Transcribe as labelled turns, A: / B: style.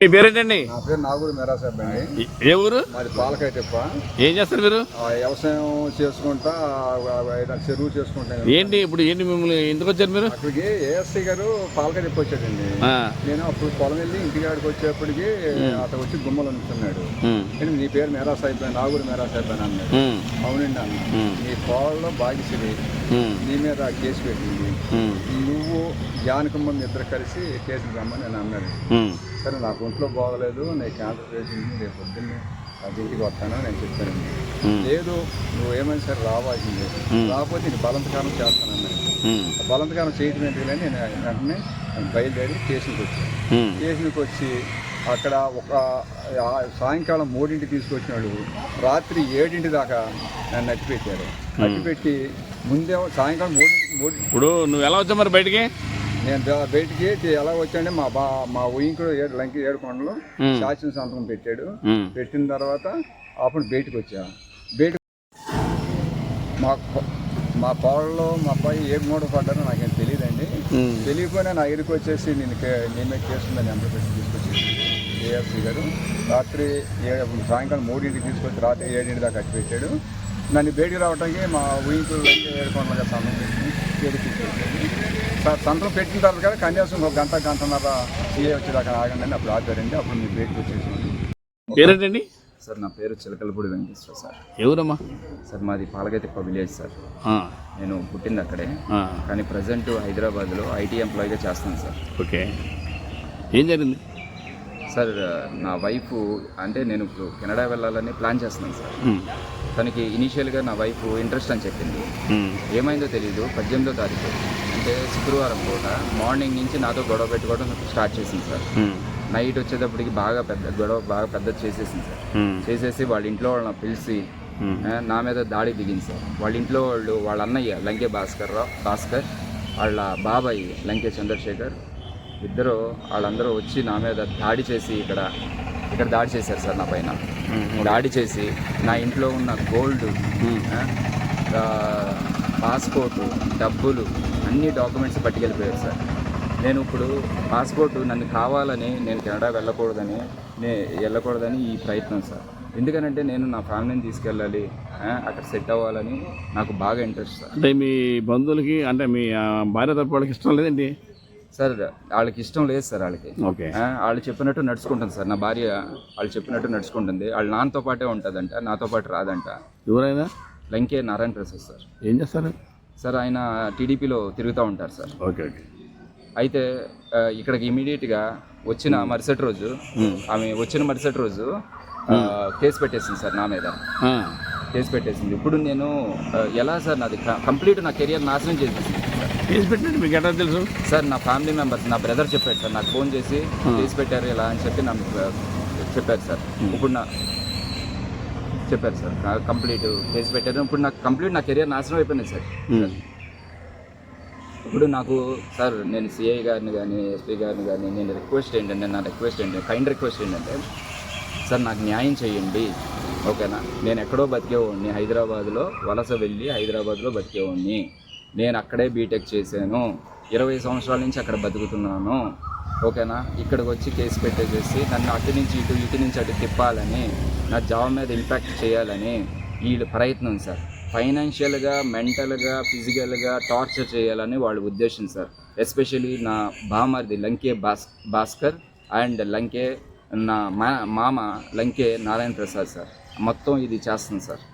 A: మీ పేరేంటండి?
B: నా పేరు నాగూరు మెరాసాబ్ అండి.
A: ఏ- ఊరు?
B: మాది పాలకాయ తిప్ప
A: ఏం చేస్తారు మీరు?
B: ఆ వ్యవసాయం చేసుకుంటా ఆ ఏదైనా చెరువు చేసుకుంటా.
A: ఏంటి ఇప్పుడు ఏంటి మిమ్మల్ని ఎందుకు వచ్చారు మీరు?
B: అక్కడికి ఏఎస్ఐ గారు పాలకాయ తిప్ప వచ్చాడండి.
A: ఆ,
B: నేను అప్పుడు పొలం వెళ్ళి ఇంటికాడికి వచ్చేప్పటికి అతను వచ్చి గుమ్మలు అనుకున్నాడు
A: ఉమ్,
B: నేను నీ పేరు మేరా సాహిబ్ నాగూరు మేరా సాహిబ్ అని అన్నాడు.
A: ఉమ్,
B: అవునండి అన్న.
A: ఉమ్,
B: నీ పొలంలో బాగిసిరి
A: ఉమ్,
B: నీ మీద కేసు పెట్టింది. నువ్వు జానకమ్మ ఇద్దరు కలిసి కేసులు రమ్మని నేను అన్నాడు
A: ఉమ్,
B: సరే నాకు ఒంట్లో బాగలేదు నేను క్యాన్సర్ పేషెంట్ని రేపు పొద్దున్నే అది ఇంటికి వస్తాను నేను చెప్పానండి
A: ఉమ్,
B: లేదు నువ్వు ఏమైనా సరే రావాల్సిందే. రాకపోతే చేస్తానన్నాడు
A: ఉమ్,
B: ఆ బలవంతకారం చేయటం ఏంటిదని నేను వెంటనే బయలుదేరి స్టేషన్కి వచ్చాను. స్టేషన్కి వచ్చి అక్కడ ఒక సాయంకాలం మూడింటికి తీసుకొచ్చినాడు. రాత్రి ఏడింటి దాకా నన్ను అట్టిపెట్టారు. అట్టిపెట్టి ముందే సాయంకాలం మూడింటికి మూడు
A: ఇప్పుడు నువ్వు ఎలా వచ్చావు మరి బయటికి?
B: నేను బయటికి ఎలా వచ్చాంటే మా బా మా ఊయింకుడు ఏడు లంకి ఏడు కొండలు శాసన సంతకం పెట్టాడు. పెట్టిన తర్వాత అప్పుడు బయటకు వచ్చా. బయట మా మా కోళ్ళలో మా అబ్బాయి ఏ మూడ పడ్డారో నాకేం తెలియదండి. తెలియకపోయినా నా ఎదురుకు వచ్చేసి నేను కే- నేమే చేస్తుందని ఎంత పెట్టి తీసుకొచ్చేసి ఏఎఫ్సి గారు. రాత్రి సాయంకాలం మూడింటికి తీసుకొచ్చి రాత్రి ఏడింటి దాకా కట్టి పెట్టాడు నన్ను బయటికి రావడానికి మా సంతం పెట్టి బయటికి తీసుకొచ్చాడు సార్ సంతం పెట్టిన తర్వాత కదా కనీసం ఒక గంట గంటన్నర సీఏ వచ్చేదాకా ఆగండి అని అప్పుడు ఆగారండి అప్పుడు మీరు బయటకు వచ్చేసి
A: పేరేంటండి?
C: సార్ నా పేరు చిలకలపూడి వెంకటేశ్వర సార్.
A: ఎవరమ్మా?
C: సార్ మాది పాలగతిప్ప విలేజ్ సార్. నేను పుట్టింది అక్కడే. కానీ ప్రజెంట్ హైదరాబాద్లో ఐటీ ఎంప్లాయీగా చేస్తాను సార్.
A: ఓకే. ఏం జరిగింది?
C: సార్ నా వైఫ్ అంటే నేను ఇప్పుడు కెనడా వెళ్ళాలని ప్లాన్ చేస్తున్నాను సార్. తనకి ఇనీషియల్గా నా వైఫ్ ఇంట్రెస్ట్ అని చెప్పింది. ఏమైందో తెలియదు పద్దెనిమిదో తారీఖు. అంటే శుక్రవారం పూట మార్నింగ్ నుంచి నాతో గొడవ పెట్టుకోవడం స్టార్ట్ చేసింది సార్. నైట్ వచ్చేటప్పటికి బాగా పెద్ద గొడవ బాగా పెద్ద చేసేసింది సార్. చేసేసి వాళ్ళ ఇంట్లో వాళ్ళని పిలిచి నా మీద దాడి దిగింది సార్. వాళ్ళ ఇంట్లో వాళ్ళు వాళ్ళ అన్నయ్య లంకే భాస్కర్ రావు భాస్కర్ వాళ్ళ బాబాయ్ లంకే చంద్రశేఖర్ ఇద్దరు వాళ్ళందరూ వచ్చి నా మీద దాడి చేసి ఇక్కడ ఇక్కడ దాడి చేశారు సార్ నా పైన. దాడి చేసి నా ఇంట్లో ఉన్న గోల్డ్ పాస్పోర్టు డబ్బులు అన్ని డాక్యుమెంట్స్ పట్టుకెళ్ళిపోయారు సార్. నేను ఇప్పుడు పాస్పోర్ట్ నన్ను కావాలని నేను కెనడా వెళ్ళకూడదని నే వెళ్ళకూడదని ఈ ప్రయత్నం సార్. ఎందుకనంటే నేను నా ఫ్యామిలీని తీసుకెళ్ళాలి అక్కడ సెట్ అవ్వాలని నాకు బాగా ఇంట్రెస్ట్ సార్.
A: అంటే మీ బంధువులకి అంటే మీ భార్య తప్ప వాళ్ళకి ఇష్టం లేదండి?
C: సార్ వాళ్ళకి ఇష్టం లేదు సార్ వాళ్ళకి. వాళ్ళు చెప్పినట్టు నడుచుకుంటుంది సార్. నా భార్య వాళ్ళు చెప్పినట్టు నడుచుకుంటుంది. వాళ్ళు నాతో పాటే ఉంటుందంట నాతో పాటు రాదంట.
A: ఎవరైనా?
C: లంకే నారాయణ ప్రసాద్ సార్.
A: ఏం చేస్తారు?
C: సార్ ఆయన టీడీపీలో తిరుగుతూ ఉంటారు సార్.
A: Okay okay.
C: అయితే ఇక్కడికి ఇమీడియట్గా వచ్చిన మరుసటి రోజు ఆమె వచ్చిన మరుసటి రోజు కేసు పెట్టేసింది సార్ నా మీద. కేసు పెట్టేసింది. ఇప్పుడు నేను ఎలా సార్ నాది కంప్లీట్ నా కెరియర్ నాశనం చేసేసింది.
A: కేసు పెట్టినట్టు మీకు ఎట్లా తెలుసు?
C: సార్ నా ఫ్యామిలీ మెంబర్స్ నా బ్రదర్ చెప్పాడు సార్ నాకు ఫోన్ చేసి కేసు పెట్టారు ఇలా అని చెప్పి నాకు చెప్పారు సార్. ఇప్పుడు నా చెప్పారు సార్ కంప్లీట్ కేసు పెట్టారు. ఇప్పుడు నాకు కంప్లీట్ నా కెరియర్ నాశనం అయిపోయింది సార్. ఇప్పుడు నాకు సార్ నేను సిఐ గారిని కానీ ఎస్పీ గారిని కానీ నేను రిక్వెస్ట్ ఏంటంటే నా రిక్వెస్ట్ ఏంటంటే కైండ్ రిక్వెస్ట్ ఏంటంటే సార్ నాకు న్యాయం చేయండి. ఓకేనా? నేను ఎక్కడో బతికేవాడిని హైదరాబాద్లో వలస వెళ్ళి హైదరాబాద్లో బతికేవాడిని. నేను అక్కడే బీటెక్ చేశాను. ఇరవై సంవత్సరాల నుంచి అక్కడ బతుకుతున్నాను. ఓకేనా? ఇక్కడికి వచ్చి కేసు పెట్టేసేసి నన్ను అటు నుంచి ఇటు ఇటు నుంచి అటు తిప్పాలని నా జాబ్ మీద ఇంపాక్ట్ చేయాలని వీళ్ళ ప్రయత్నం సార్. ఫైనాన్షియల్గా మెంటల్గా ఫిజికల్గా టార్చర్ చేయాలని వాళ్ళ ఉద్దేశం సార్. ఎస్పెషలీ నా బామర్ది లంకే భాస్ భాస్కర్ అండ్ లంకే నా మా మామ లంకే నారాయణ ప్రసాద్ సార్. మొత్తం ఇది చేస్తుంది సార్.